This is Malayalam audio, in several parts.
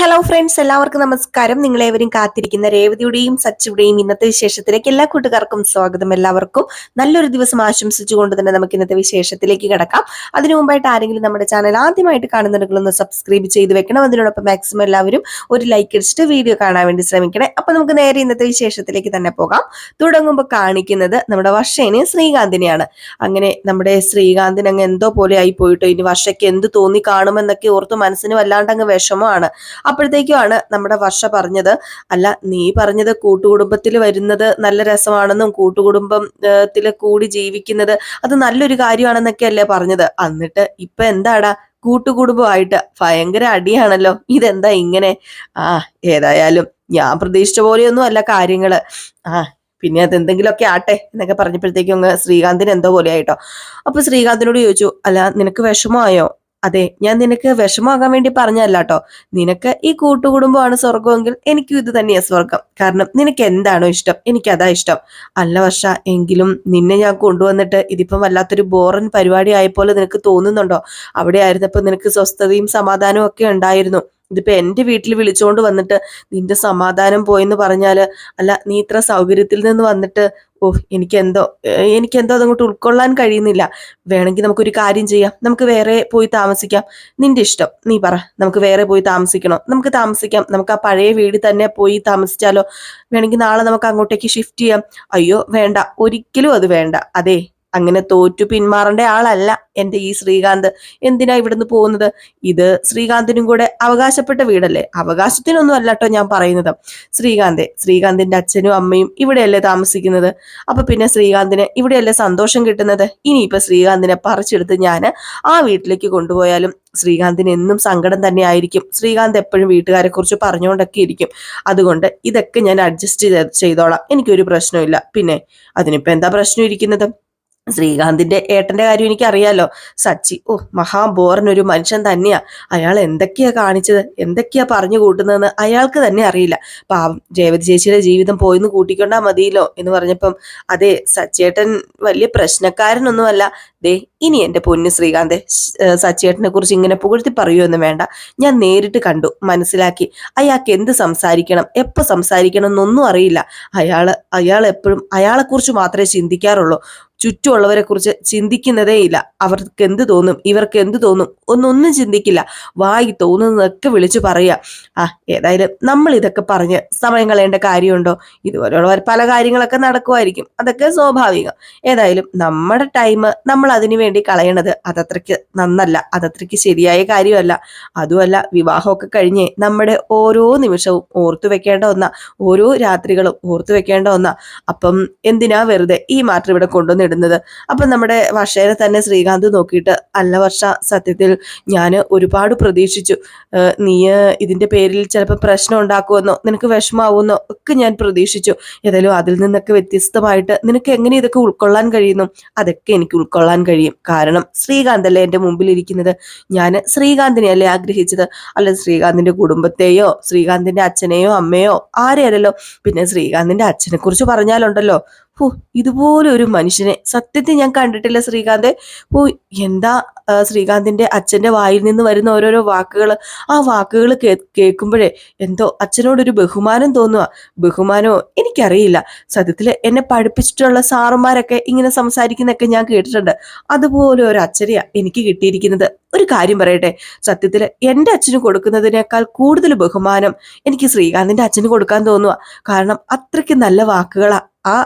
ഹലോ ഫ്രണ്ട്സ് എല്ലാവർക്കും നമസ്കാരം. നിങ്ങളേവരും കാത്തിരിക്കുന്ന രേവതിയുടെയും സച്ചിയുടെയും ഇന്നത്തെ വിശേഷത്തിലേക്ക് എല്ലാ കൂട്ടുകാർക്കും സ്വാഗതം എല്ലാവർക്കും. നല്ലൊരു ദിവസം ആശംസിച്ചുകൊണ്ട് തന്നെ നമുക്ക് ഇന്നത്തെ വിശേഷത്തിലേക്ക് കിടക്കാം. അതിനു മുമ്പായിട്ട് ആരെങ്കിലും നമ്മുടെ ചാനൽ ആദ്യമായിട്ട് കാണുന്നുണ്ടെങ്കിൽ ഒന്ന് സബ്സ്ക്രൈബ് ചെയ്ത് വെക്കണം. അതിനോടൊപ്പം മാക്സിമം എല്ലാവരും ഒരു ലൈക്ക് അടിച്ചിട്ട് വീഡിയോ കാണാൻ വേണ്ടി ശ്രമിക്കണേ. അപ്പൊ നമുക്ക് നേരെ ഇന്നത്തെ വിശേഷത്തിലേക്ക് തന്നെ പോകാം. തുടങ്ങുമ്പോൾ കാണിക്കുന്നത് നമ്മുടെ വർഷേനെ ശ്രീകാന്തിനെയാണ്. അങ്ങനെ നമ്മുടെ ശ്രീകാന്തിന് അങ്ങ് എന്തോ പോലെ ആയി പോയിട്ടോ. ഇനി വർഷയ്ക്ക് എന്ത് തോന്നി കാണുമെന്നൊക്കെ ഓർത്ത് മനസ്സിന് വല്ലാണ്ട് അങ്ങ് വിഷമമാണ്. അപ്പോഴത്തേക്കുമാണ് നമ്മുടെ വർഷ പറഞ്ഞത്. അല്ല നീ പറഞ്ഞത് കൂട്ടുകുടുംബത്തിൽ വരുന്നത് നല്ല രസമാണെന്നും കൂട്ടുകുടുംബത്തിൽ കൂടി ജീവിക്കുന്നത് അത് നല്ലൊരു കാര്യമാണെന്നൊക്കെ അല്ലേ പറഞ്ഞത്. എന്നിട്ട് ഇപ്പൊ എന്താടാ? കൂട്ടുകുടുംബമായിട്ട് ഭയങ്കര അടിയാണല്ലോ. ഇതെന്താ ഇങ്ങനെ? ആ ഏതായാലും ഞാൻ പ്രതീക്ഷിച്ച പോലെയൊന്നും അല്ല കാര്യങ്ങൾ. ആ പിന്നെ അതെന്തെങ്കിലുമൊക്കെ ആട്ടെ എന്നൊക്കെ പറഞ്ഞപ്പോഴത്തേക്കും ശ്രീകാന്തിന് എന്തോ പോലെ ആയിട്ടോ അപ്പൊ ശ്രീകാന്തിനോട് ചോദിച്ചു അല്ല നിനക്ക് വിഷമമായോ? അതെ ഞാൻ നിനക്ക് വിഷമമാകാൻ വേണ്ടി പറഞ്ഞല്ല കേട്ടോ നിനക്ക് ഈ കൂട്ടുകുടുംബമാണ് സ്വർഗമെങ്കിൽ എനിക്കും ഇത് തന്നെയാണ് സ്വർഗം കാരണം നിനക്ക് എന്താണോ ഇഷ്ടം എനിക്ക് അതാ ഇഷ്ടം. അല്ല വർഷ എങ്കിലും നിന്നെ ഞാൻ കൊണ്ടുവന്നിട്ട് ഇതിപ്പം വല്ലാത്തൊരു ബോറൻ പരിപാടി ആയപ്പോലെ നിനക്ക് തോന്നുന്നുണ്ടോ? അവിടെ ആയിരുന്നപ്പോൾ നിനക്ക് സ്വസ്ഥതയും സമാധാനവും ഒക്കെ ഉണ്ടായിരുന്നു. ഇതിപ്പോ എന്റെ വീട്ടിൽ വിളിച്ചോണ്ട് വന്നിട്ട് നിന്റെ സമാധാനം പോയെന്ന് പറഞ്ഞാൽ അല്ല നീ ഇത്ര സൗകര്യത്തിൽ നിന്ന് വന്നിട്ട് ഓ എനിക്കെന്തോ എനിക്ക് എനിക്കെന്തോ അതങ്ങോട്ട് ഉൾക്കൊള്ളാൻ കഴിയുന്നില്ല. വേണമെങ്കിൽ നമുക്കൊരു കാര്യം ചെയ്യാം. നമുക്ക് വേറെ പോയി താമസിക്കാം. നിന്റെ ഇഷ്ടം. നീ പറ. നമുക്ക് വേറെ പോയി താമസിക്കണോ? നമുക്ക് താമസിക്കാം. നമുക്ക് ആ പഴയ വീട് തന്നെ പോയി താമസിച്ചാലോ? വേണമെങ്കിൽ നാളെ നമുക്ക് അങ്ങോട്ടേക്ക് ഷിഫ്റ്റ് ചെയ്യാം. അയ്യോ വേണ്ട. ഒരിക്കലും അത് വേണ്ട. അതെ അങ്ങനെ തോറ്റു പിന്മാറേണ്ട ആളല്ല എന്റെ ഈ ശ്രീകാന്ത്. എന്തിനാ ഇവിടുന്ന് പോകുന്നത്? ഇത് ശ്രീകാന്തിനും കൂടെ അവകാശപ്പെട്ട വീടല്ലേ? അവകാശത്തിനൊന്നും അല്ല കേട്ടോ ഞാൻ പറയുന്നത്. ശ്രീകാന്തെ ശ്രീകാന്തിന്റെ അച്ഛനും അമ്മയും ഇവിടെയല്ലേ താമസിക്കുന്നത്? അപ്പൊ പിന്നെ ശ്രീകാന്തിന് ഇവിടെയല്ലേ സന്തോഷം കിട്ടുന്നത്? ഇനിയിപ്പൊ ശ്രീകാന്തിനെ പറിച്ചെടുത്ത് ഞാൻ ആ വീട്ടിലേക്ക് കൊണ്ടുപോയാലും ശ്രീകാന്തിന് എന്നും സങ്കടം തന്നെ ആയിരിക്കും. ശ്രീകാന്ത് എപ്പോഴും വീട്ടുകാരെ കുറിച്ച് പറഞ്ഞുകൊണ്ടൊക്കെ ഇരിക്കും. അതുകൊണ്ട് ഇതൊക്കെ ഞാൻ അഡ്ജസ്റ്റ് ചെയ്തോളാം. എനിക്കൊരു പ്രശ്നമില്ല പിന്നെ അതിനിപ്പോ എന്താ പ്രശ്നം ഇരിക്കുന്നത്? ശ്രീകാന്തിന്റെ ഏട്ടന്റെ കാര്യം എനിക്ക് അറിയാലോ സച്ചി ഓ മഹാബോറൻ ഒരു മനുഷ്യൻ തന്നെയാ. അയാൾ എന്തൊക്കെയാ കാണിച്ചത്? എന്തൊക്കെയാ പറഞ്ഞു കൂട്ടുന്നതെന്ന് അയാൾക്ക് തന്നെ അറിയില്ല. പാവം ജയവതി ചേച്ചിയുടെ ജീവിതം പോയിന്ന് കൂട്ടിക്കൊണ്ടാ മതിയല്ലോ എന്ന് പറഞ്ഞപ്പം അതെ സച്ചേട്ടൻ വലിയ പ്രശ്നക്കാരനൊന്നുമല്ല. ദേ ഇനി എന്റെ പൊന്നു ശ്രീകാന്തെ സച്ചേട്ടനെ കുറിച്ച് ഇങ്ങനെ പുകഴ്ത്തി പറയുമെന്ന് വേണ്ട. ഞാൻ നേരിട്ട് കണ്ടു മനസ്സിലാക്കി. അയാൾക്ക് എന്ത് സംസാരിക്കണം എപ്പോ സംസാരിക്കണം എന്നൊന്നും അറിയില്ല. അയാൾ അയാൾ എപ്പോഴും അയാളെ കുറിച്ച് മാത്രമേ ചിന്തിക്കാറുള്ളൂ. ചുറ്റുമുള്ളവരെ കുറിച്ച് ചിന്തിക്കുന്നതേ ഇല്ല. അവർക്ക് എന്ത് തോന്നും? ഇവർക്ക് എന്ത് തോന്നും? ഒന്നൊന്നും ചിന്തിക്കില്ല. വായി തോന്നുന്നതൊക്കെ വിളിച്ചു പറയുക. ആ ഏതായാലും നമ്മൾ ഇതൊക്കെ പറഞ്ഞ് സമയം കളയേണ്ട കാര്യമുണ്ടോ? ഇതുപോലെയുള്ള പല കാര്യങ്ങളൊക്കെ നടക്കുമായിരിക്കും. അതൊക്കെ സ്വാഭാവികം. ഏതായാലും നമ്മുടെ ടൈം നമ്മൾ അതിനു വേണ്ടി കളയണത് അതത്രയ്ക്ക് നന്നല്ല. അതത്രയ്ക്ക് ശരിയായ കാര്യമല്ല. അതുമല്ല വിവാഹമൊക്കെ കഴിഞ്ഞ് നമ്മുടെ ഓരോ നിമിഷവും ഓർത്തു വെക്കേണ്ട ഒന്ന. ഓരോ രാത്രികളും ഓർത്തു വെക്കേണ്ട ഒന്ന. അപ്പം എന്തിനാ വെറുതെ ഈ മാറ്റം ഇവിടെ കൊണ്ടുവന്നിടുന്നത് അപ്പം നമ്മുടെ വർഷേനെ തന്നെ ശ്രീകാന്ത് നോക്കിയിട്ട് അല്ല വർഷ സത്യത്തിൽ ഞാൻ ഒരുപാട് പ്രതീക്ഷിച്ചു. നീ ഇതിന്റെ പേരിൽ ചിലപ്പോൾ പ്രശ്നം ഉണ്ടാക്കുമെന്നോ നിനക്ക് വിഷമാവുമെന്നോ ഒക്കെ ഞാൻ പ്രതീക്ഷിച്ചു. ഏതായാലും അതിൽ നിന്നൊക്കെ വ്യത്യസ്തമായിട്ട് നിനക്ക് എങ്ങനെ ഇതൊക്കെ ഉൾക്കൊള്ളാൻ കഴിയുന്നു അതൊക്കെ എനിക്ക് ഉൾക്കൊള്ളാൻ കഴിയും. കാരണം ശ്രീകാന്ത് അല്ലേ എന്റെ മുമ്പിൽ ഇരിക്കുന്നത് ഞാൻ ശ്രീകാന്തിനെ അല്ലേ ആഗ്രഹിച്ചത്? അല്ല ശ്രീകാന്തിന്റെ കുടുംബത്തെയോ ശ്രീകാന്തിന്റെ അച്ഛനെയോ അമ്മയോ ആരെയല്ലോ പിന്നെ ശ്രീകാന്തിന്റെ അച്ഛനെക്കുറിച്ച് പറഞ്ഞാലുണ്ടല്ലോ. ഓ ഇതുപോലെ ഒരു മനുഷ്യനെ. സത്യത്തിൽ ഞാൻ കണ്ടിട്ടില്ല ശ്രീകാന്ത്. ഓ എന്താ ശ്രീകാന്തിന്റെ അച്ഛന്റെ വായിൽ നിന്ന് വരുന്ന ഓരോരോ വാക്കുകൾ. ആ വാക്കുകൾ കേൾക്കുമ്പോഴേ എന്തോ അച്ഛനോടൊരു ബഹുമാനം തോന്നുക ബഹുമാനമോ എനിക്കറിയില്ല. സത്യത്തിൽ എന്നെ പഠിപ്പിച്ചിട്ടുള്ള സാറുമാരൊക്കെ ഇങ്ങനെ സംസാരിക്കുന്നൊക്കെ ഞാൻ കേട്ടിട്ടുണ്ട്. അതുപോലെ ഒരു അച്ഛനെയാ എനിക്ക് കിട്ടിയിരിക്കുന്നത്. ഒരു കാര്യം പറയട്ടെ. സത്യത്തിൽ എന്റെ അച്ഛന് കൊടുക്കുന്നതിനേക്കാൾ കൂടുതൽ ബഹുമാനം എനിക്ക് ശ്രീകാന്തിന്റെ അച്ഛന് കൊടുക്കാൻ തോന്നുക കാരണം അത്രയ്ക്ക് നല്ല വാക്കുകളാ. ആ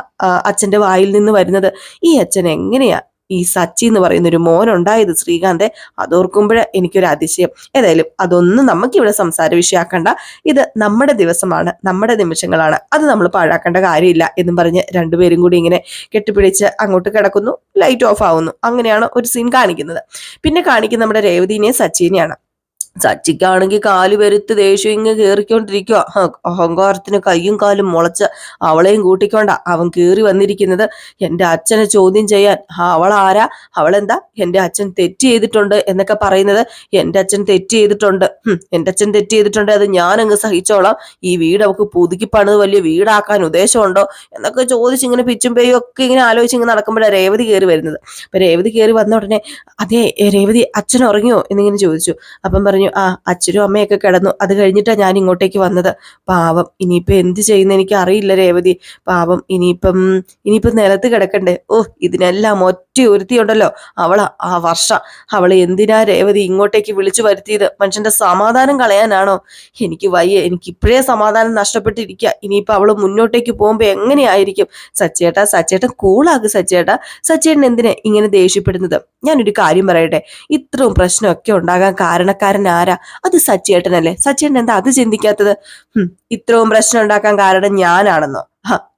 അച്ഛന്റെ വായിൽ നിന്ന് വരുന്നത്. ഈ അച്ഛൻ എങ്ങനെയാ ഈ സച്ചി എന്ന് പറയുന്ന ഒരു മോനുണ്ടായത് ശ്രീകാന്തെ? അതോർക്കുമ്പോൾ എനിക്കൊരു അതിശയം. ഏതായാലും അതൊന്നും നമുക്ക് ഇവിടെ സംസാര വിഷയമാക്കണ്ട ഇത് നമ്മുടെ ദിവസമാണ് നമ്മുടെ നിമിഷങ്ങളാണ്. അത് നമ്മൾ പാഴാക്കേണ്ട കാര്യമില്ല എന്നും പറഞ്ഞ് രണ്ടുപേരും കൂടി ഇങ്ങനെ കെട്ടിപ്പിടിച്ച് അങ്ങോട്ട് കിടക്കുന്നു. ലൈറ്റ് ഓഫ് ആവുന്നു. അങ്ങനെയാണ് ഒരു സീൻ കാണിക്കുന്നത്. പിന്നെ കാണിക്കുന്ന നമ്മുടെ രേവതിനെയും സച്ചിനെയാണ്. സച്ചിക്കാണെങ്കിൽ കാൽ പെരുത്ത് ദേഷ്യം ഇങ്ങ് കയറിക്കൊണ്ടിരിക്കുക അഹങ്കാരത്തിന് കയ്യും കാലും മുളച്ച് അവളെയും കൂട്ടിക്കൊണ്ട അവൻ കയറി വന്നിരിക്കുന്നത്. എന്റെ അച്ഛനെ ചോദ്യം ചെയ്യാൻ. അവൾ ആരാ അവളെന്താ? എന്റെ അച്ഛൻ തെറ്റ് ചെയ്തിട്ടുണ്ട് എന്നൊക്കെ പറയുന്നത് എന്റെ അച്ഛൻ തെറ്റ് ചെയ്തിട്ടുണ്ട്. എന്റെ അച്ഛൻ തെറ്റ് ചെയ്തിട്ടുണ്ട്. അത് ഞാൻ അങ്ങ് സഹിച്ചോളാം. ഈ വീട് അവൾക്ക് പുതുക്കി പണിത് വലിയ വീടാക്കാൻ ഉദ്ദേശമുണ്ടോ എന്നൊക്കെ ചോദിച്ച് ഇങ്ങനെ പിച്ചും പേയും ഒക്കെ ഇങ്ങനെ ആലോചിച്ച് ഇങ്ങനെ നടക്കുമ്പോഴാണ് രേവതി കയറി വരുന്നത്. അപ്പൊ രേവതി കയറി വന്ന ഉടനെ അതെ രേവതി അച്ഛൻ ഉറങ്ങിയോ? എന്നിങ്ങനെ ചോദിച്ചു. അപ്പം പറഞ്ഞു പറഞ്ഞു ആ അച്ഛനും അമ്മയൊക്കെ കിടന്നു. അത് കഴിഞ്ഞിട്ടാണ് ഞാൻ ഇങ്ങോട്ടേക്ക് വന്നത്. പാവം ഇനിയിപ്പോൾ എന്ത് ചെയ്യുന്ന എനിക്ക് അറിയില്ല രേവതി. പാവം ഇനിയിപ്പം ഇനിയിപ്പം നിലത്ത് കിടക്കണ്ടേ? ഓ ഇതിനെല്ലാം ഒറ്റ ഒരുത്തിയുണ്ടല്ലോ അവളാ ആ വർഷ. അവൾ എന്തിനാ രേവതി ഇങ്ങോട്ടേക്ക് വിളിച്ചു വരുത്തിയത്? മനുഷ്യന്റെ സമാധാനം കളയാനാണോ? എനിക്ക് വയ്യ എനിക്ക് ഇപ്പോഴേ സമാധാനം നഷ്ടപ്പെട്ടിരിക്കുക ഇനിയിപ്പോൾ അവൾ മുന്നോട്ടേക്ക് പോകുമ്പോൾ എങ്ങനെയായിരിക്കും? സച്ചേട്ടാ സച്ചേട്ടൻ കൂളാക്ക് സച്ചേട്ടാ. സച്ചേട്ടൻ എന്തിനെ ഇങ്ങനെ ദേഷ്യപ്പെടുന്നത്? ഞാനൊരു കാര്യം പറയട്ടെ. ഇത്രയും പ്രശ്നമൊക്കെ ഉണ്ടാകാൻ കാരണക്കാരൻ ആരാ? അത് സച്ചേട്ടനല്ലേ സച്ചേട്ടൻ എന്താ അത് ചിന്തിക്കാത്തത്? ഇത്രയും പ്രശ്നം ഉണ്ടാക്കാൻ കാരണം ഞാനാണെന്നോ?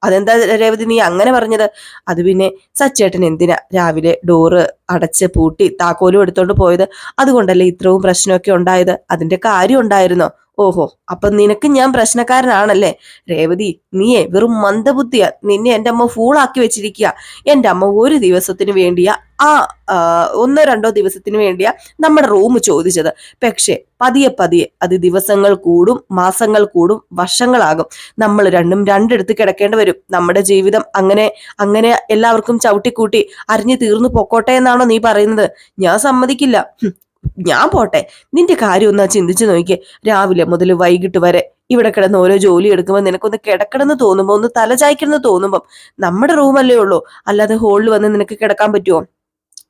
അതെന്താ രേവതി നീ അങ്ങനെ പറഞ്ഞത്? അത് പിന്നെ സച്ചേട്ടൻ എന്തിനാ രാവിലെ ഡോറ് അടച്ച് പൂട്ടി താക്കോലും എടുത്തോണ്ട് പോയത്? അതുകൊണ്ടല്ലേ ഇത്രയും പ്രശ്നമൊക്കെ ഉണ്ടായത്? അതിന്റെ കാര്യം ഉണ്ടായിരുന്നോ? ഓഹോ അപ്പൊ നിനക്ക് ഞാൻ പ്രശ്നക്കാരനാണല്ലേ? രേവതി നീയെ വെറും മന്ദബുദ്ധിയാ. നിന്നെ എന്റെ അമ്മ ഫൂളാക്കി വെച്ചിരിക്കുക എന്റെ അമ്മ ഒരു ദിവസത്തിന് വേണ്ടിയാ ആ ഒന്നോ രണ്ടോ ദിവസത്തിന് വേണ്ടിയാ നമ്മുടെ റൂം ചോദിച്ചത്. പക്ഷേ പതിയെ പതിയെ അത് ദിവസങ്ങൾ കൂടും മാസങ്ങൾ കൂടും വർഷങ്ങളാകും. നമ്മൾ രണ്ടും രണ്ടെടുത്ത് കിടക്കേണ്ടി വരും. നമ്മുടെ ജീവിതം അങ്ങനെ അങ്ങനെ എല്ലാവർക്കും ചവിട്ടിക്കൂട്ടി അറിഞ്ഞു തീർന്നു പൊക്കോട്ടെ എന്നാണോ നീ പറയുന്നത്? ഞാൻ സമ്മതിക്കില്ല. ഞാൻ പോട്ടെ. നിന്റെ കാര്യം ഒന്ന് ചിന്തിച്ചു നോക്കിയേ രാവിലെ മുതൽ വൈകിട്ട് വരെ ഇവിടെ കിടന്ന് ഓരോ ജോലി എടുക്കുമ്പോൾ നിനക്കൊന്ന് കിടക്കണമെന്ന് തോന്നുമ്പോൾ ഒന്ന് തല ചായ്ക്കണമെന്ന് തോന്നുമ്പം നമ്മുടെ റൂമല്ലേ ഉള്ളൂ. അല്ലാതെ ഹോളിൽ വന്ന് നിനക്ക് കിടക്കാൻ പറ്റുമോ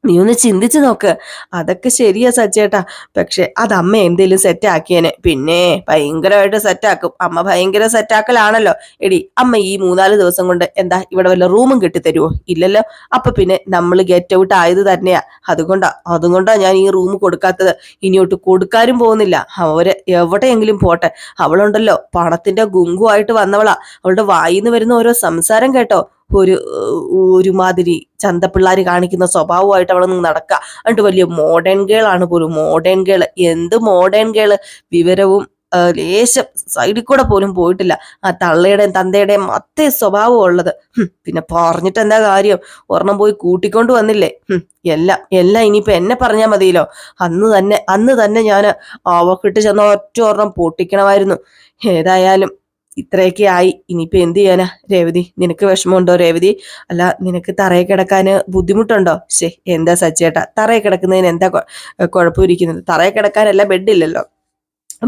നീ ഒന്ന് ചിന്തിച്ച് നോക്ക്. അതൊക്കെ ശരിയാ സജ്ജേട്ടാ. പക്ഷെ അത് അമ്മ എന്തേലും സെറ്റ് ആക്കിയേനെ. പിന്നെ ഭയങ്കരമായിട്ട് സെറ്റാക്കും അമ്മ ഭയങ്കര സെറ്റാക്കലാണല്ലോ എടി അമ്മ ഈ മൂന്നാൽ ദിവസം കൊണ്ട് എന്താ ഇവിടെ വല്ല റൂമും കെട്ടിത്തരുമോ ഇല്ലല്ലോ. അപ്പൊ പിന്നെ നമ്മൾ ഗെറ്റ് ഔട്ട് ആയത് തന്നെയാ. അതുകൊണ്ടാ അതുകൊണ്ടാ ഞാൻ ഈ റൂം കൊടുക്കാത്തത്. ഇനിയോട്ട് കൊടുക്കാനും പോകുന്നില്ല. അവർ എവിടെയെങ്കിലും പോട്ടെ. അവളുണ്ടല്ലോ. പണത്തിന്റെ ഗുങ്കുമായിട്ട് വന്നവളാ. അവളുടെ വായിന്ന് വരുന്ന ഓരോ സംസാരം കേട്ടോ. ഒരു ഒരുമാതിരി ചന്തപ്പിള്ളാർ കാണിക്കുന്ന സ്വഭാവമായിട്ട് അവളൊന്ന് നടക്കുക എന്നിട്ട് വലിയ മോഡേൺ ഗേൾ ആണ് പോലും മോഡേൺ ഗേൾ എന്ത് മോഡേൺ ഗേൾ വിവരവും ലേശം സൈഡിൽ കൂടെ പോലും പോയിട്ടില്ല. ആ തള്ളയുടെയും തന്തയുടെയും അത്തേ സ്വഭാവം ഉള്ളത്. പിന്നെ പറഞ്ഞിട്ട് എന്താ കാര്യം? ഒരെണ്ണം പോയി കൂട്ടിക്കൊണ്ട് വന്നില്ലേ? എല്ലാം എല്ലാം ഇനിയിപ്പോ എന്നെ പറഞ്ഞാൽ മതിയല്ലോ. അന്ന് തന്നെ അന്ന് തന്നെ ഞാൻ അവക്കിട്ട് ചെന്ന ഒറ്റ ഒരെണ്ണം പൊട്ടിക്കണമായിരുന്നു. ഏതായാലും ഇത്രയൊക്കെ ആയി. ഇനിയിപ്പോ എന്ത് ചെയ്യാനാ? രേവതി നിനക്ക് വിഷമമുണ്ടോ രേവതി? അല്ല നിനക്ക് തറയിൽ കിടക്കാന് ബുദ്ധിമുട്ടുണ്ടോ? ശേ എന്താ സച്ചേട്ടാ? തറയിൽ കിടക്കുന്നതിന് എന്താ കുഴപ്പമിരിക്കുന്നത്? തറയിൽ കിടക്കാനല്ല ബെഡില്ലല്ലോ.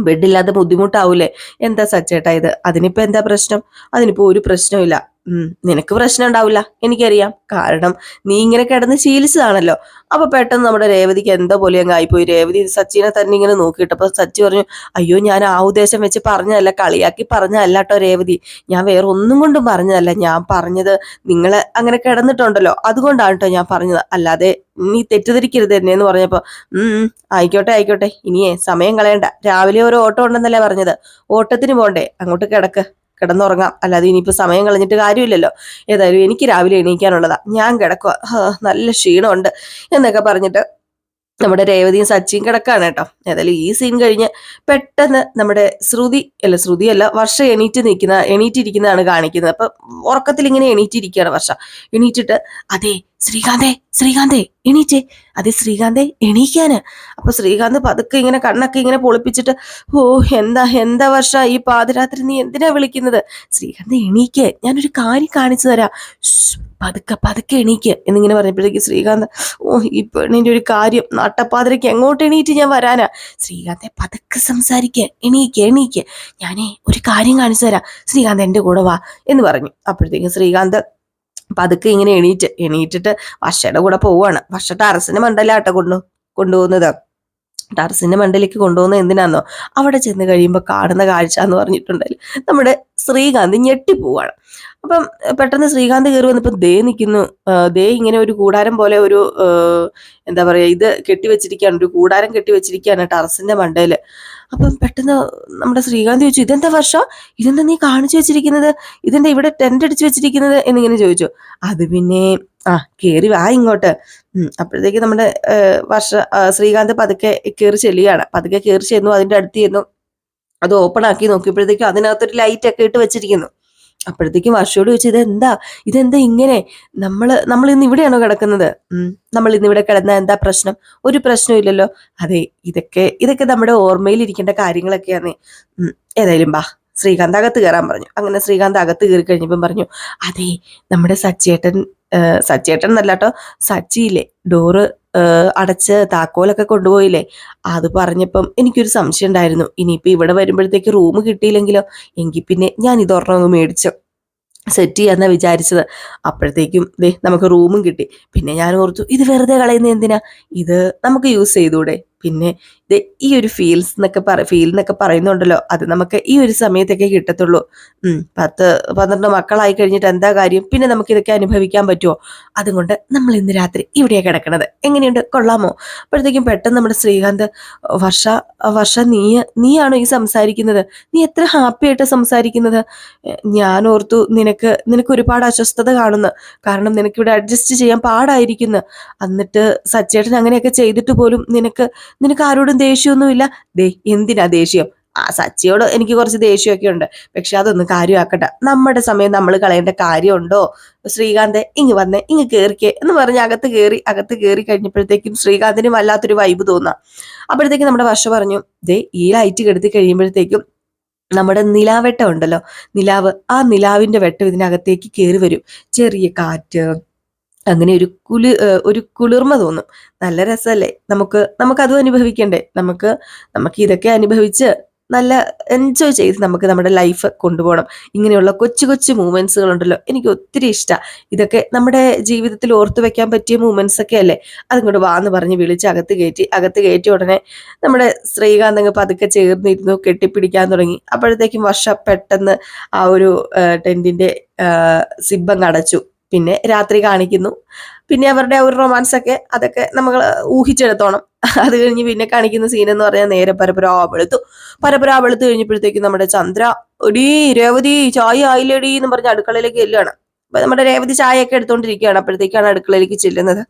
ബെഡില്ലാതെ ബുദ്ധിമുട്ടാവൂലേ? എന്താ സച്ചേട്ടാ ഇത്? അതിനിപ്പോ എന്താ പ്രശ്നം? അതിനിപ്പോ ഒരു പ്രശ്നമില്ല ഉം നിനക്ക് പ്രശ്നം ഉണ്ടാവില്ല എനിക്കറിയാം. കാരണം നീ ഇങ്ങനെ കിടന്ന് ശീലിച്ചതാണല്ലോ. അപ്പൊ പെട്ടെന്ന് നമ്മുടെ രേവതിക്ക് എന്തോ പോലെ അങ്ങ് ആയിപ്പോയി. രേവതി സച്ചിനെ തന്നെ ഇങ്ങനെ നോക്കിയിട്ടപ്പോ സച്ചി പറഞ്ഞു അയ്യോ ഞാൻ ആ ഉദ്ദേശം വെച്ച് പറഞ്ഞതല്ല കളിയാക്കി പറഞ്ഞതല്ല കേട്ടോ രേവതി. ഞാൻ വേറെ ഒന്നും കൊണ്ടും പറഞ്ഞതല്ല. ഞാൻ പറഞ്ഞത് നിങ്ങളെ അങ്ങനെ കിടന്നിട്ടുണ്ടല്ലോ. അതുകൊണ്ടാണ് കേട്ടോ ഞാൻ പറഞ്ഞത്. അല്ലാതെ നീ തെറ്റിദ്ധരിക്കരുത് എന്നെ എന്ന് പറഞ്ഞപ്പോ ഉം ആയിക്കോട്ടെ ആയിക്കോട്ടെ. ഇനിയേ സമയം കളയണ്ട. രാവിലെ ഒരു ഓട്ടം ഉണ്ടെന്നല്ലേ പറഞ്ഞത്. ഓട്ടത്തിന് പോണ്ടേ. അങ്ങോട്ട് കിടക്ക്. കിടന്നുറങ്ങാം. അല്ലാതെ ഇനിയിപ്പോ സമയം കളഞ്ഞിട്ട് കാര്യമില്ലല്ലോ. ഏതായാലും എനിക്ക് രാവിലെ എണീക്കാനുള്ളതാ. ഞാൻ കിടക്കുക നല്ല ക്ഷീണമുണ്ട് എന്നൊക്കെ പറഞ്ഞിട്ട് നമ്മുടെ രേവതിയും സച്ചിയും കിടക്കാണ് കേട്ടോ. ഏതായാലും ഈ സീൻ കഴിഞ്ഞ് പെട്ടെന്ന് നമ്മുടെ ശ്രുതി അല്ല ശ്രുതി അല്ല വർഷ എണീറ്റ് നിൽക്കുന്ന എണീറ്റിരിക്കുന്നതാണ് കാണിക്കുന്നത്. അപ്പൊ ഉറക്കത്തിൽ ഇങ്ങനെ എണീറ്റിരിക്കുകയാണ് വർഷ. എണീറ്റിട്ട് അതെ ശ്രീകാന്തേ ശ്രീകാന്തേ എണീറ്റേ. അതെ ശ്രീകാന്തേ എണീക്കാന്. അപ്പൊ ശ്രീകാന്ത് പതുക്കെ ഇങ്ങനെ കണ്ണൊക്കെ ഇങ്ങനെ പൊളിപ്പിച്ചിട്ട് ഓ എന്താ എന്താ വർഷ ഈ പാതിരാത്രി നീ എന്തിനാ വിളിക്കുന്നത്? ശ്രീകാന്ത് എണീക്കേ. ഞാനൊരു കാര്യം കാണിച്ചു തരാം. പതുക്കെ പതുക്കെ എണീക്കുക എന്നിങ്ങനെ പറഞ്ഞപ്പോഴേക്ക് ശ്രീകാന്ത് ഓ ഈ പെണ്ണിന്റെ ഒരു കാര്യം നട്ടപ്പാതിരയ്ക്ക് എങ്ങോട്ട് എണീറ്റ് ഞാൻ വരാനാ? ശ്രീകാന്തെ പതുക്കെ സംസാരിക്കുക എണീക്ക എണീക്ക. ഞാനേ ഒരു കാര്യം കാണിച്ചു തരാം. ശ്രീകാന്ത് എന്റെ കൂടെ വാ എന്ന് പറഞ്ഞു. അപ്പോഴത്തേക്കും ശ്രീകാന്ത് പതുക്കെ ഇങ്ങനെ എണീറ്റ് എണീറ്റിട്ട് വർഷയുടെ കൂടെ പോവാണ്. വർഷ ടെറസിന്റെ മണ്ടലാട്ടോ കൊണ്ടു കൊണ്ടുപോകുന്നത്. ടർസിന്റെ മണ്ടയിലേക്ക് കൊണ്ടുപോകുന്നത് എന്തിനാന്നോ? അവിടെ ചെന്ന് കഴിയുമ്പോൾ കാണുന്ന കാഴ്ച എന്ന് പറഞ്ഞിട്ടുണ്ടെങ്കിൽ നമ്മുടെ ശ്രീകാന്ത് ഞെട്ടിപ്പോവാണ്. അപ്പം പെട്ടെന്ന് ശ്രീകാന്ത് കയറി വന്നപ്പോൾ ദേ നിൽക്കുന്നു ദേ ഇങ്ങനെ ഒരു കൂടാരം പോലെ ഒരു എന്താ പറയുക ഇത് കെട്ടിവെച്ചിരിക്കുകയാണ് ഒരു കൂടാരം കെട്ടിവെച്ചിരിക്കുകയാണ് ടെറസിന്റെ മണ്ടയിൽ അപ്പം പെട്ടെന്ന് നമ്മുടെ ശ്രീകാന്ത് ചോദിച്ചു ഇതെന്താ വർഷ? ഇതെന്താ നീ കാണിച്ചു വെച്ചിരിക്കുന്നത്? ഇതെന്താ ഇവിടെ ടെന്റ് അടിച്ചു വെച്ചിരിക്കുന്നത്? എന്നിങ്ങനെ ചോദിച്ചു. അത് പിന്നെ ആ കയറി വാ ഇങ്ങോട്ട്. അപ്പോഴത്തേക്ക് നമ്മുടെ വർഷ ശ്രീകാന്ത് പതുക്കെ കയറി ചെല്ലുകയാണ്. പതുക്കെ കയറി ചെന്നു അതിന്റെ അടുത്ത് ചെന്നു. അത് ഓപ്പൺ ആക്കി നോക്കിയപ്പോഴത്തേക്കും അതിനകത്തൊരു ലൈറ്റ് ഒക്കെ ഇട്ട് വെച്ചിരിക്കുന്നു. അപ്പോഴത്തേക്കും വർഷയോട് ചോദിച്ചു ഇതെന്താ? ഇതെന്താ ഇങ്ങനെ? നമ്മൾ നമ്മൾ ഇന്ന് ഇവിടെയാണോ കിടക്കുന്നത്? നമ്മൾ ഇന്ന് ഇവിടെ കിടന്ന എന്താ പ്രശ്നം? ഒരു പ്രശ്നവും ഇല്ലല്ലോ. അതെ ഇതൊക്കെ ഇതൊക്കെ നമ്മുടെ ഓർമ്മയിൽ ഇരിക്കേണ്ട കാര്യങ്ങളൊക്കെയാണ് ഉം ഏതായാലും ബാ ശ്രീകാന്ത് അകത്ത് കയറാൻ പറഞ്ഞു. അങ്ങനെ ശ്രീകാന്ത് അകത്ത് കയറി കഴിഞ്ഞപ്പം പറഞ്ഞു അതെ നമ്മുടെ സച്ചേട്ടൻ സച്ചേട്ടൻ എന്നല്ല കേട്ടോ സച്ചിയില്ലേ ഡോറ് അടച്ച് താക്കോലൊക്കെ കൊണ്ടുപോയില്ലേ? അത് പറഞ്ഞപ്പം എനിക്കൊരു സംശയം ഉണ്ടായിരുന്നു. ഇനിയിപ്പോൾ ഇവിടെ വരുമ്പോഴത്തേക്ക് റൂം കിട്ടിയില്ലെങ്കിലോ? എങ്കിൽ പിന്നെ ഞാൻ ഇതൊരെണ്ണം മേടിച്ചു. സെറ്റ് ചെയ്യാന്നാ വിചാരിച്ചത്. അപ്പോഴത്തേക്കും ദേ നമുക്ക് റൂമും കിട്ടി. പിന്നെ ഞാൻ ഓർത്തു ഇത് വെറുതെ കളയുന്നത് എന്തിനാ? ഇത് നമുക്ക് യൂസ് ചെയ്തൂടെ? പിന്നെ ഇത് ഈ ഒരു ഫീൽസ് എന്നൊക്കെ പറ ഫീൽ എന്നൊക്കെ പറയുന്നുണ്ടല്ലോ അത് നമുക്ക് ഈ ഒരു സമയത്തൊക്കെ കിട്ടത്തുള്ളൂ. പത്ത് പന്ത്രണ്ട് മക്കളായി കഴിഞ്ഞിട്ട് എന്താ കാര്യം? പിന്നെ നമുക്ക് ഇതൊക്കെ അനുഭവിക്കാൻ പറ്റുമോ അതുകൊണ്ട് നമ്മൾ ഇന്ന് രാത്രി ഇവിടെയാണ് കിടക്കണത്. എങ്ങനെയുണ്ട്? കൊള്ളാമോ? അപ്പോഴത്തേക്കും പെട്ടെന്ന് നമ്മുടെ ശ്രീകാന്ത് വർഷ വർഷ നീ നീയാണോ ഈ സംസാരിക്കുന്നത്? നീ എത്ര ഹാപ്പി ആയിട്ട് സംസാരിക്കുന്നത്? ഞാൻ ഓർത്തു നിനക്ക് നിനക്ക് ഒരുപാട് അസ്വസ്ഥത കാണുന്നു. കാരണം നിനക്ക് ഇവിടെ അഡ്ജസ്റ്റ് ചെയ്യാൻ പാടായിരിക്കുന്നു. എന്നിട്ട് സച്ചേട്ടൻ അങ്ങനെയൊക്കെ ചെയ്തിട്ട് പോലും നിനക്ക് നിനക്ക് ആരോടും ദേഷ്യമൊന്നുമില്ല? ദേ എന്തിനാ ദേഷ്യം? ആ സച്ചിയോട് എനിക്ക് കുറച്ച് ദേഷ്യമൊക്കെ ഉണ്ട്. പക്ഷെ അതൊന്നും കാര്യമാക്കട്ടെ നമ്മുടെ സമയം നമ്മൾ കളയേണ്ട കാര്യമുണ്ടോ? ശ്രീകാന്ത് ഇങ്ങ് വന്നേ ഇങ്ങ് കയറിക്കേ എന്ന് പറഞ്ഞ് അകത്ത് കയറി അകത്ത് കയറി കഴിഞ്ഞപ്പോഴത്തേക്കും ശ്രീകാന്തിന് വല്ലാത്തൊരു വൈബ് തോന്നാം. അപ്പോഴത്തേക്കും നമ്മുടെ വർഷ പറഞ്ഞു ദേ ഈ ലൈറ്റ് കെടുത്തി കഴിയുമ്പോഴത്തേക്കും നമ്മുടെ നിലാവെട്ടം ഉണ്ടല്ലോ. നിലാവ് ആ നിലാവിന്റെ വെട്ടം ഇതിനകത്തേക്ക് കയറി വരും. ചെറിയ കാറ്റ് അങ്ങനെ ഒരു കുളി ഒരു കുളിർമ തോന്നും. നല്ല രസമല്ലേ നമുക്ക് നമുക്ക് അതും അനുഭവിക്കണ്ടേ? നമുക്ക് നമുക്ക് ഇതൊക്കെ അനുഭവിച്ച് നല്ല എൻജോയ് ചെയ്ത് നമുക്ക് നമ്മുടെ ലൈഫ് കൊണ്ടുപോകണം. ഇങ്ങനെയുള്ള കൊച്ചു കൊച്ചു മൂമെന്റ്സുകൾ ഉണ്ടല്ലോ എനിക്ക് ഒത്തിരി ഇഷ്ടമാണ് ഇതൊക്കെ നമ്മുടെ ജീവിതത്തിൽ ഓർത്തു വെക്കാൻ പറ്റിയ മൂവ്മെന്റ്സ് ഒക്കെ അല്ലേ? അതിങ്ങോട്ട് വാന്ന് പറഞ്ഞ് വിളിച്ച് അകത്ത് കയറ്റി അകത്ത് കയറ്റി ഉടനെ നമ്മുടെ ശ്രീകാന്ത് അങ്ങ് പതുക്കെ ചേർന്നിരുന്നു കെട്ടിപ്പിടിക്കാൻ തുടങ്ങി. അപ്പോഴത്തേക്കും വർഷ പെട്ടെന്ന് ആ ഒരു ടെന്റിന്റെ സിബ് അടച്ചു പിന്നെ രാത്രി കാണിക്കുന്നു. പിന്നെ അവരുടെ ഒരു റൊമാൻസ് ഒക്കെ അതൊക്കെ നമ്മൾ ഊഹിച്ചെടുത്തോണം. അത് കഴിഞ്ഞ് പിന്നെ കാണിക്കുന്ന സീൻ എന്ന് പറഞ്ഞാൽ നേരെ പരപരാ വെളുത്തു പരപരാ വെളുത്തു കഴിഞ്ഞപ്പോഴത്തേക്കും നമ്മുടെ ചന്ദ്ര ഒടി രേവതി ചായ ആയില്ലടി എന്ന് പറഞ്ഞ് അടുക്കളയിലേക്ക് ചെല്ലുകയാണ് നമ്മുടെ രേവതി ചായയൊക്കെ എടുത്തോണ്ടിരിക്കുകയാണ്. അപ്പോഴത്തേക്കാണ് അടുക്കളയിലേക്ക് ചെല്ലുന്നത്.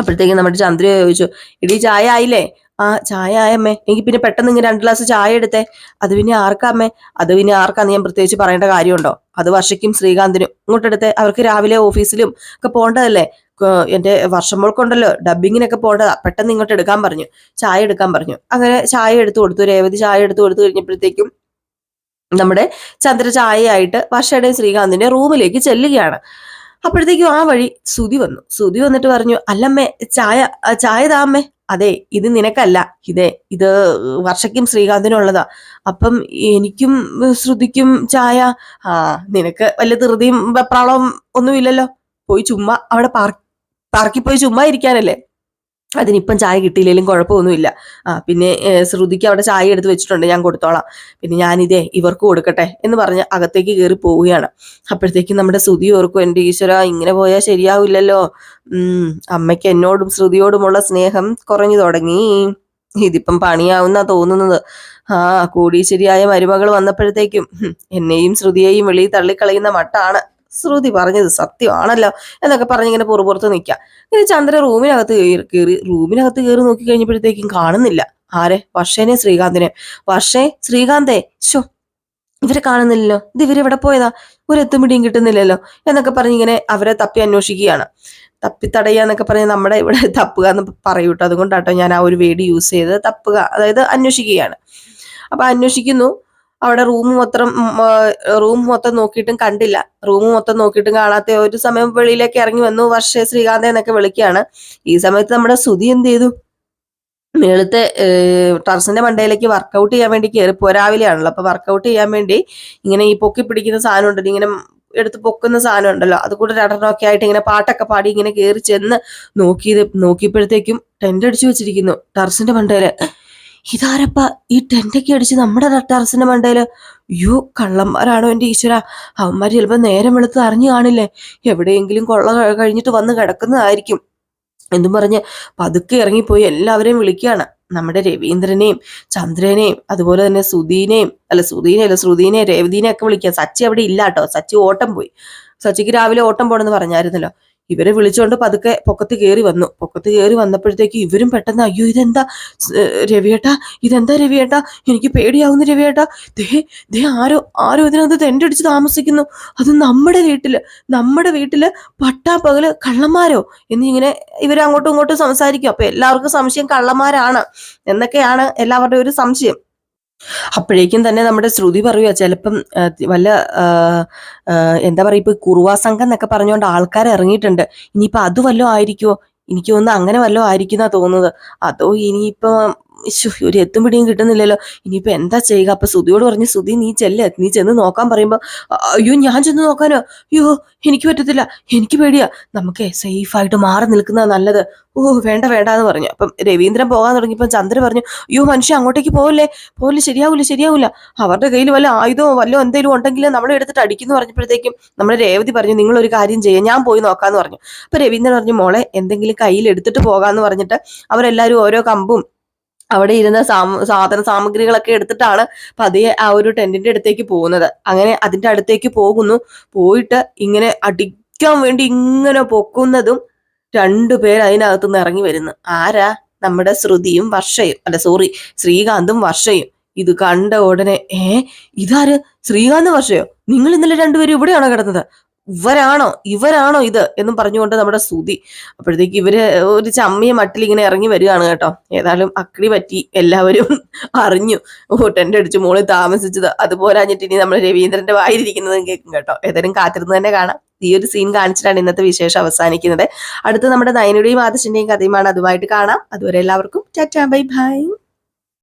അപ്പോഴത്തേക്കും നമ്മുടെ ചന്ദ്ര ചോദിച്ചു ഇടി ചായ ആയില്ലേ? ആ ചായ ആയമ്മേ എനിക്ക് പിന്നെ പെട്ടെന്ന് ഇങ്ങനെ രണ്ട് ഗ്ലാസ് ചായ എടുത്തേ. അത് പിന്നെ ആർക്കാമ്മേ അത് പിന്നെ ആർക്കാന്ന് ഞാൻ പ്രത്യേകിച്ച് പറയേണ്ട കാര്യമുണ്ടോ? അത് വർഷയ്ക്കും ശ്രീകാന്തിനും. ഇങ്ങോട്ടെടുത്ത് അവർക്ക് രാവിലെ ഓഫീസിലും ഒക്കെ പോകേണ്ടതല്ലേ എന്റെ വർഷമോൾക്കുണ്ടല്ലോ ഡബിങ്ങിനൊക്കെ പോകേണ്ടതാ പെട്ടെന്ന് ഇങ്ങോട്ട് എടുക്കാൻ പറഞ്ഞു. ചായ എടുക്കാൻ പറഞ്ഞു. അങ്ങനെ ചായ എടുത്തു കൊടുത്തു. രേവതി ചായ എടുത്തു കൊടുത്തു കഴിഞ്ഞപ്പോഴത്തേക്കും നമ്മുടെ ചന്ദ്ര ചായയായിട്ട് വർഷയുടെയും ശ്രീകാന്തിന്റെ റൂമിലേക്ക് ചെല്ലുകയാണ്. അപ്പോഴത്തേക്കും ആ വഴി സുതി വന്നു. സുതി വന്നിട്ട് പറഞ്ഞു അല്ലമ്മേ ചായ ചായ താമ്മേ അതെ ഇത് നിനക്കല്ല. ഇതേ ഇത് വർഷയ്ക്കും ശ്രീകാന്തിനും ഉള്ളതാ അപ്പം എനിക്കും ശ്രുതിക്കും ചായ ആ നിനക്ക് വല്ല ധൃതിയും വെപ്രാളവും ഒന്നുമില്ലല്ലോ? പോയി ചുമ്മാ അവിടെ പാർക്ക് പാർക്കിൽ പോയി ചുമ്മാ ഇരിക്കാനല്ലേ? അതിനിപ്പം ചായ കിട്ടിയില്ലെങ്കിലും കുഴപ്പമൊന്നുമില്ല. ആ പിന്നെ ശ്രുതിക്ക് അവിടെ ചായ എടുത്ത് വെച്ചിട്ടുണ്ട് ഞാൻ കൊടുത്തോളാം. പിന്നെ ഞാനിതേ ഇവർക്ക് കൊടുക്കട്ടെ എന്ന് പറഞ്ഞ് അകത്തേക്ക് കയറി പോവുകയാണ്. അപ്പോഴത്തേക്കും നമ്മുടെ ശ്രുതി ഓർക്കും എന്റെ ഈശ്വര ഇങ്ങനെ പോയാൽ ശരിയാവില്ലല്ലോ. അമ്മയ്ക്ക് എന്നോടും ശ്രുതിയോടുമുള്ള സ്നേഹം കുറഞ്ഞു തുടങ്ങി. ഇതിപ്പം പണിയാവുന്ന തോന്നുന്നത്. ആ കോടീശ്ശേരിയായ മരുമകൾ വന്നപ്പോഴത്തേക്കും എന്നെയും ശ്രുതിയെയും വെളിയിൽ തള്ളിക്കളയുന്ന മട്ടാണ്. ശ്രുതി പറഞ്ഞത് സത്യമാണല്ലോ എന്നൊക്കെ പറഞ്ഞ് ഇങ്ങനെ പുറപുറത്ത് നിൽക്കാം ഇനി ചന്ദ്ര റൂമിനകത്ത് കയറി റൂമിനകത്ത് കയറി നോക്കി കഴിഞ്ഞപ്പോഴത്തേക്കും കാണുന്നില്ല. ആരെ? വർഷേനെ ശ്രീകാന്തിനെ. വർഷേ ശ്രീകാന്തേ ശോ ഇവരെ കാണുന്നില്ലല്ലോ. ഇത് ഇവരെവിടെ പോയതാ? ഒരു എത്തുമിടിയും കിട്ടുന്നില്ലല്ലോ എന്നൊക്കെ പറഞ്ഞ് ഇങ്ങനെ അവരെ തപ്പി അന്വേഷിക്കുകയാണ്. തപ്പി തടയുക എന്നൊക്കെ പറഞ്ഞ് നമ്മുടെ ഇവിടെ തപ്പുക എന്ന് പറയൂ കേട്ടോ അതുകൊണ്ടാട്ടോ ഞാൻ ആ ഒരു വേടി യൂസ് ചെയ്ത് തപ്പുക അതായത് അന്വേഷിക്കുകയാണ്. അപ്പൊ അന്വേഷിക്കുന്നു. അവിടെ റൂം മൊത്തം റൂം മൊത്തം നോക്കിയിട്ടും കണ്ടില്ല. റൂം മൊത്തം നോക്കിയിട്ടും കാണാത്ത ഒരു സമയം വെളിയിലേക്ക് ഇറങ്ങി വന്നു. വർഷ ശ്രീകാന്ത എന്നൊക്കെ വിളിക്കുകയാണ്. ഈ സമയത്ത് നമ്മുടെ സ്തുതി എന്ത് ചെയ്തു? മേളത്തെ ടർസിന്റെ മണ്ടയിലേക്ക് വർക്കൗട്ട് ചെയ്യാൻ വേണ്ടി കയറിപ്പോ രാവിലെയാണല്ലോ. അപ്പൊ വർക്കൗട്ട് ചെയ്യാൻ വേണ്ടി ഇങ്ങനെ ഈ പൊക്കി പിടിക്കുന്ന സാധനം ഉണ്ടല്ലോ ഇങ്ങനെ എടുത്ത് പൊക്കുന്ന സാധനം ഉണ്ടല്ലോ അത് കൂടെ രണ്ടെണ്ണമൊക്കെ ആയിട്ട് ഇങ്ങനെ പാട്ടൊക്കെ പാടി ഇങ്ങനെ കയറി ചെന്ന് നോക്കിയത് നോക്കിയപ്പോഴത്തേക്കും ടെന്റ് അടിച്ചു വെച്ചിരിക്കുന്നു. ടർസിന്റെ മണ്ടയിൽ. ഇതാരപ്പ ഈ ടെന്റൊക്കെ അടിച്ച് നമ്മുടെ ടെറസിന്റെ മണ്ടയിൽ അയ്യോ കള്ളന്മാരാണോ എന്റെ ഈശ്വര? അവന്മാർ ചിലപ്പോൾ നേരം വെളുത്ത് അറിഞ്ഞു കാണില്ലേ? എവിടെയെങ്കിലും കൊള്ള കഴിഞ്ഞിട്ട് വന്ന് കിടക്കുന്നതായിരിക്കും. എന്നും പറഞ്ഞ് പതുക്കെ ഇറങ്ങിപ്പോയി എല്ലാവരെയും വിളിക്കുകയാണ്. നമ്മുടെ രവീന്ദ്രനെയും ചന്ദ്രനെയും അതുപോലെ തന്നെ സുധീനെയും അല്ല സുധീനെ അല്ല ശ്രുതീനെ രേവതീനെ ഒക്കെ വിളിക്കുക സച്ചി അവിടെ ഇല്ല കേട്ടോ സച്ചി ഓട്ടം പോയി. സച്ചിക്ക് രാവിലെ ഓട്ടം പോണെന്ന് പറഞ്ഞായിരുന്നല്ലോ. ഇവരെ വിളിച്ചുകൊണ്ട് പതുക്കെ പൊക്കത്ത് കയറി വന്നു. പൊക്കത്ത് കയറി വന്നപ്പോഴത്തേക്ക് ഇവരും പെട്ടെന്ന് അയ്യോ ഇതെന്താ? രവിയേട്ട ഇതെന്താ രവിയേട്ടാ? എനിക്ക് പേടിയാവുന്നു രവിയേട്ടാ. ദേ ദേ ആരോ ആരോ ഇതിനകത്ത് തെന്റെ അടിച്ച് താമസിക്കുന്നു. അത് നമ്മുടെ വീട്ടിൽ നമ്മുടെ വീട്ടിൽ പട്ടാപ്പകൽ കള്ളന്മാരോ? എന്നിങ്ങനെ ഇവരങ്ങോട്ടും ഇങ്ങോട്ടും സംസാരിക്കും. അപ്പൊ എല്ലാവർക്കും സംശയം കള്ളന്മാരാണ് എന്നൊക്കെയാണ് എല്ലാവരുടെയും ഒരു സംശയം. അപ്പോഴേക്കും തന്നെ നമ്മുടെ ശ്രുതി പറയുക ചിലപ്പം വല്ല എന്താ പറയുക ഇപ്പൊ കുറുവാ സംഘം എന്നൊക്കെ പറഞ്ഞുകൊണ്ട് ആൾക്കാർ ഇറങ്ങിയിട്ടുണ്ട്. ഇനിയിപ്പോ അത് വല്ലതും ആയിരിക്കുമോ എനിക്ക് തോന്നുന്നു അങ്ങനെ വല്ലതും ആയിരിക്കുന്ന തോന്നുന്നത്. അതോ ഇനിയിപ്പോ ഒരു എത്തും പിടിയും കിട്ടുന്നില്ലല്ലോ. ഇനിയിപ്പോ എന്താ ചെയ്യുക? അപ്പൊ സുധിയോട് പറഞ്ഞു സുധി നീ ചെല്ല. നീ ചെന്ന് നോക്കാൻ പറയുമ്പോ അയ്യോ ഞാൻ ചെന്ന് നോക്കാനോ? അയ്യോ എനിക്ക് പറ്റത്തില്ല. എനിക്ക് പേടിയാ. നമുക്ക് സേഫ് ആയിട്ട് മാറി നിൽക്കുന്ന നല്ലത്. ഓ വേണ്ട വേണ്ട എന്ന് പറഞ്ഞു. അപ്പം രവീന്ദ്രൻ പോകാൻ തുടങ്ങിയപ്പോൾ ചന്ദ്രൻ പറഞ്ഞു അയ്യോ മനുഷ്യ അങ്ങോട്ടേക്ക് പോകല്ലേ പോകല്ലേ ശരിയാവൂല ശരിയാവൂല. അവരുടെ കയ്യിൽ വല്ല ആയുധമോ വല്ലോ എന്തെങ്കിലും ഉണ്ടെങ്കിൽ നമ്മളെ എടുത്തിട്ട് അടിക്കുന്നു പറഞ്ഞപ്പോഴത്തേക്കും നമ്മുടെ രേവതി പറഞ്ഞു നിങ്ങൾ ഒരു കാര്യം ചെയ്യുക ഞാൻ പോയി നോക്കാന്ന് പറഞ്ഞു. അപ്പൊ രവീന്ദ്രൻ പറഞ്ഞു മോളെ എന്തെങ്കിലും കയ്യിൽ എടുത്തിട്ട് പോകാന്ന് പറഞ്ഞിട്ട് അവരെല്ലാവരും ഓരോ കമ്പും അവിടെ ഇരുന്ന സാധന സാമഗ്രികളൊക്കെ എടുത്തിട്ടാണ് പതിയെ ആ ഒരു ടെന്റിന്റെ അടുത്തേക്ക് പോകുന്നത്. അങ്ങനെ അതിന്റെ അടുത്തേക്ക് പോകുന്നു. പോയിട്ട് ഇങ്ങനെ അടിക്കാൻ വേണ്ടി ഇങ്ങനെ പൊക്കുന്നതും രണ്ടുപേർ അതിനകത്തു നിന്ന് ഇറങ്ങി വരുന്നു. ആരാ? നമ്മുടെ ശ്രുതിയും വർഷയും. അല്ല സോറി ശ്രീകാന്തും വർഷയും. ഇത് കണ്ട ഉടനെ ഏ ഇതാര്? ശ്രീകാന്ത് വർഷയോ? നിങ്ങൾ ഇന്നലെ രണ്ടുപേരും ഇവിടെയാണോ കിടന്നത്? ഇവരാണോ? ഇവരാണോ ഇത്? എന്നും പറഞ്ഞുകൊണ്ട് നമ്മുടെ സുതി അപ്പോഴത്തേക്ക് ഇവർ ഒരു ചമ്മിയ മട്ടിൽ ഇങ്ങനെ ഇറങ്ങി വരികയാണ് കേട്ടോ. ഏതായാലും അക്ടി പറ്റി എല്ലാവരും അറിഞ്ഞു. ഓ ടെന്റ് അടിച്ച് മോളിൽ താമസിച്ചത്. അതുപോലെ അഞ്ഞിട്ട് ഇനി നമ്മൾ രവീന്ദ്രന്റെ വായിരിക്കുന്നതും കേൾക്കും കേട്ടോ. ഏതായാലും കാത്തിരുന്ന് തന്നെ കാണാം. ഈ ഒരു സീൻ കാണിച്ചിട്ടാണ് ഇന്നത്തെ വിശേഷം അവസാനിക്കുന്നത്. അടുത്ത് നമ്മുടെ നയനയുടെയും ആദശന്റെയും കഥയുമാണ് അതുമായിട്ട് കാണാം. അതുവരെ എല്ലാവർക്കും ടാറ്റാ ബൈ ബൈ.